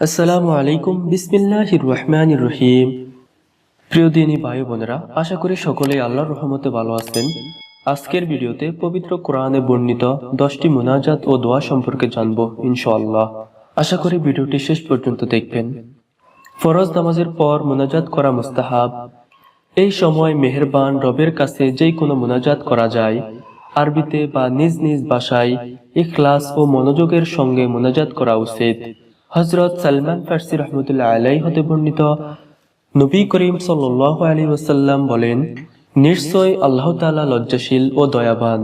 আসসালামু আলাইকুম। বিসমিল্লাহির রহমানির রহিম। প্রিয় দিনী ভাই বোনেরা, আশা করি সকলেই আল্লাহর রহমতে ভালো আছেন। আজকের ভিডিওতে পবিত্র কোরআনে বর্ণিত দশটি মুনাজাত ও দোয়া সম্পর্কে জানব, ইনশাআল্লাহ। আশা করি ভিডিওটি শেষ পর্যন্ত দেখবেন। ফরজ নামাজের পর মোনাজাত করা মুস্তাহাব। এই সময় মেহেরবান রবের কাছে যেই কোনো মুনাজাত করা যায়। আরবিতে বা নিজ নিজ ভাষায় ইখলাস ও মনোযোগের সঙ্গে মোনাজাত করা উচিত। হজরত সালমান ফার্সি রহমতুল্লাহ আলাই হতে বর্ণিত, নবী করিম সাল্লাহ আলী ওসাল্লাম বলেন, নিশ্চয় আল্লাহ তাআলা লজ্জাশীল ও দয়াবান।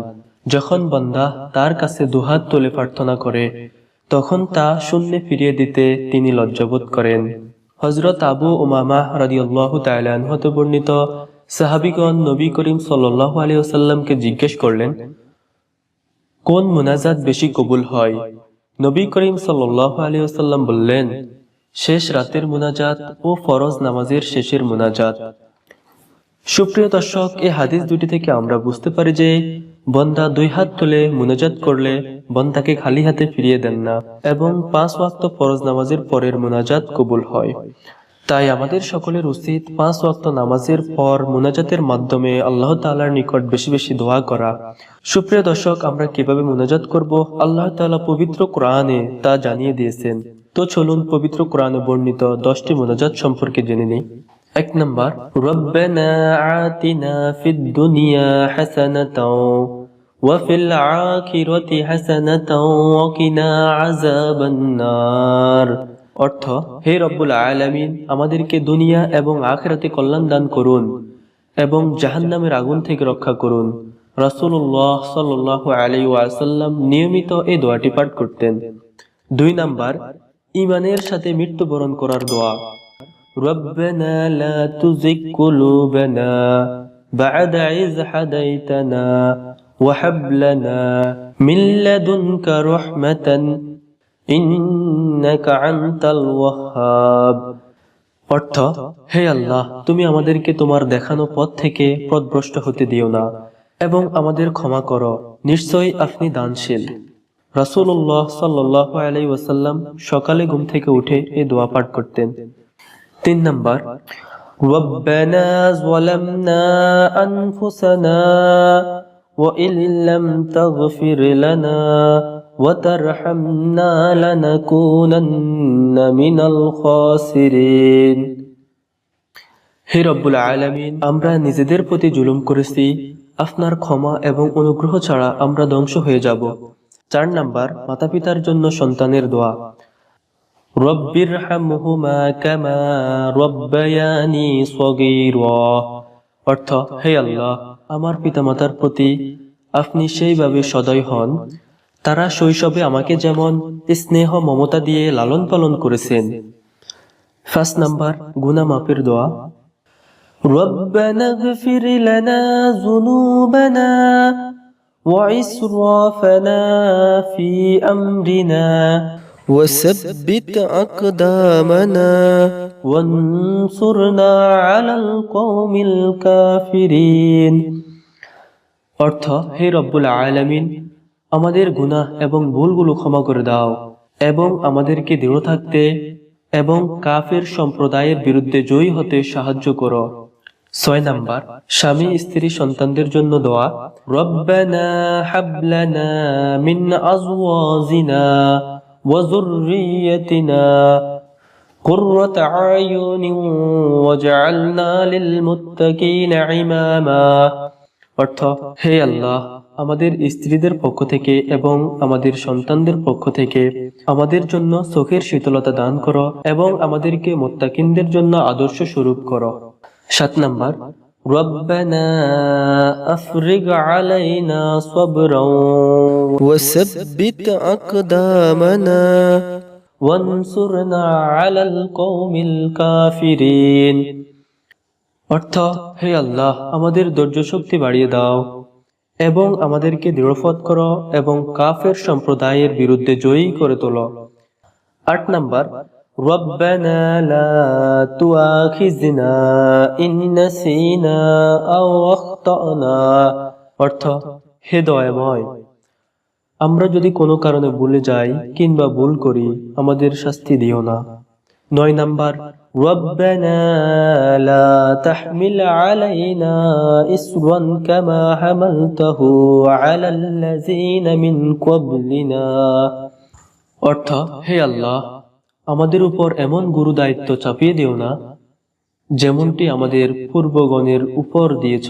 যখন বান্দা তার কাছে দুহাত তুলে প্রার্থনা করে, তখন তা শূন্যে ফিরিয়ে দিতে তিনি লজ্জাবোধ করেন। হজরত আবু উমামা রাদিয়াল্লাহ তাআলা হতে বর্ণিত, সাহাবিগণ নবী করিম সাল্লাহ আলী ওসাল্লামকে জিজ্ঞেস করলেন, কোন মোনাজাত বেশি কবুল হয়? নবী করিম সাল্লাহ আলী আসাল্লাম বললেন, শেষ রাতের মোনাজাত ও ফরজ নামাজের শেষের মোনাজাত। সুপ্রিয় দর্শক, এ হাদিস দুটি থেকে আমরা বুঝতে পারি যে, বন্দা দুই হাত তুলে মুনাজাত করলে বন্দাকে খালি হাতে ফিরিয়ে দেন না, এবং পাঁচ ওয়াক্ত ফরজ নামাজের পরের মোনাজাত কবুল হয়। তাই আমাদের সকলের উচিত পাঁচ ওয়াক্ত নামাজের পর মুনাজাতের মাধ্যমে আল্লাহ তাআলার নিকট বেশি বেশি দোয়া করা সুপ্রিয় দর্শক আমরা কিভাবে মুনাজাত করব আল্লাহ তাআলা পবিত্র কোরআনে তা জানিয়ে দিয়েছেন তো চলুন পবিত্র কোরআনে বর্ণিত দশটি মুনাজাত সম্পর্কে জেনে নিই এক নম্বর রব্বানা আতিনা ফিদ দুনিয়া হাসানাতাও وفي الآخرة حسنة وقنا عذاب النار অর্থ হে রব্বুল আলামিন আমাদেরকে দুনিয়া এবং আখেরাতে কল্যাণ দান করুন এবং জাহান্নামের আগুন থেকে রক্ষা করুন রাসূলুল্লাহ সাল্লাল্লাহু আলাইহি ওয়াসাল্লাম নিয়মিত এই দোয়াটি পাঠ করতেন দুই নাম্বার ইমানের সাথে মৃত্যুবরণ করার দোয়া ربنا لا تزغ قلوبنا بعد إذ هديتنا وهب لنا من لدنك رحمة إنك أنت الوهاب অর্থ হে আল্লাহ তুমি আমাদেরকে তোমার দেখানো পথ থেকে পথভ্রষ্ট হতে দিও না এবং আমাদের ক্ষমা করো নিশ্চয়ই আপনি দানশীল রাসূলুল্লাহ সাল্লাল্লাহু আলাইহি ওয়াসাল্লাম সকালে ঘুম থেকে উঠে এই দোয়া পাঠ করতেন তিন নাম্বার ربنا ظلمنا أنفسنا وإن لم تغفر لنا وترحمنا لنكونن من الخاسرين হে রব্বুল আলামিন আমরা নিজেদের প্রতি জুলুম করেছি আপনার ক্ষমা এবং অনুগ্রহ ছাড়া আমরা ধ্বংস হয়ে যাব চার নাম্বার মাতা পিতার জন্য সন্তানের দোয়া রব্বির হামহুমা কামা রব্বায়ানি সগীরা অর্থ হে আল্লাহ আমার পিতামাতার প্রতি আপনি সেইভাবে সদয় হন তারা শৈশবে আমাকে যেমন স্নেহ মমতা দিয়ে লালন পালন করেছেন ফার্স্ট নাম্বার গুনা মাপের দোয়া ربنا اغفر لنا ذنوبنا وإسرافنا في أمرنا وثبت أقدامنا وانصرنا على القوم الكافرين অর্থ হে রব্বুল আলামিন আমাদের গুনাহ এবং ভুলগুলো ক্ষমা করে দাও এবং আমাদেরকে দৃঢ় থাকতে এবং কাফের সম্প্রদায়ের বিরুদ্ধে জয়ী হতে সাহায্য করো ছয় নাম্বার স্বামী স্ত্রী সন্তানদের জন্য দোয়া রব্বানা হাবলানা মিন আজওয়াজিনা وذريتنا قرة أعين وجعلنا للمتقين عماما অর্থ হে আল্লাহ আমাদের স্ত্রীদের পক্ষ থেকে এবং আমাদের সন্তানদের পক্ষ থেকে আমাদের জন্য চোখের শীতলতা দান করো এবং আমাদেরকে মোত্তাকিনদের জন্য আদর্শ স্বরূপ করো সাত নাম্বার ربنا أفرغ علينا صبرا وثبت أقدامنا وانصرنا على القوم الكافرين অর্থ হে আল্লাহ আমাদের ধৈর্য শক্তি বাড়িয়ে দাও এবং আমাদেরকে দৃঢ়পথ করো এবং কাফের সম্প্রদায়ের বিরুদ্ধে জয়ী করে তোলো আট নাম্বার ربنا لا تؤاخذنا إن نسينا أو أخطأنا অর্থ হে দয়াময় আমরা যদি কোনো কারণে ভুলে যাই কিংবা ভুল করি আমাদের শাস্তি দিও না নয় নাম্বার ربنا لا تحمل علينا إسرا كما حملته على الذين من قبلنا অর্থ হে আল্লাহ আমাদের উপর এমন গুরু দায়িত্ব চাপিয়ে দিও না যেমনটি আমাদের পূর্বগণের উপর দিয়েছ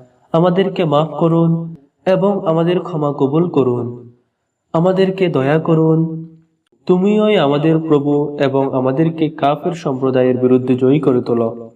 আমাদেরকে মাফ করুন এবং আমাদের ক্ষমা কবুল করুন। আমাদেরকে দয়া করুন। তুমিই আমাদের প্রভু এবং আমাদেরকে কাফের সম্প্রদায়ের বিরুদ্ধে জয়ী করে তোলো।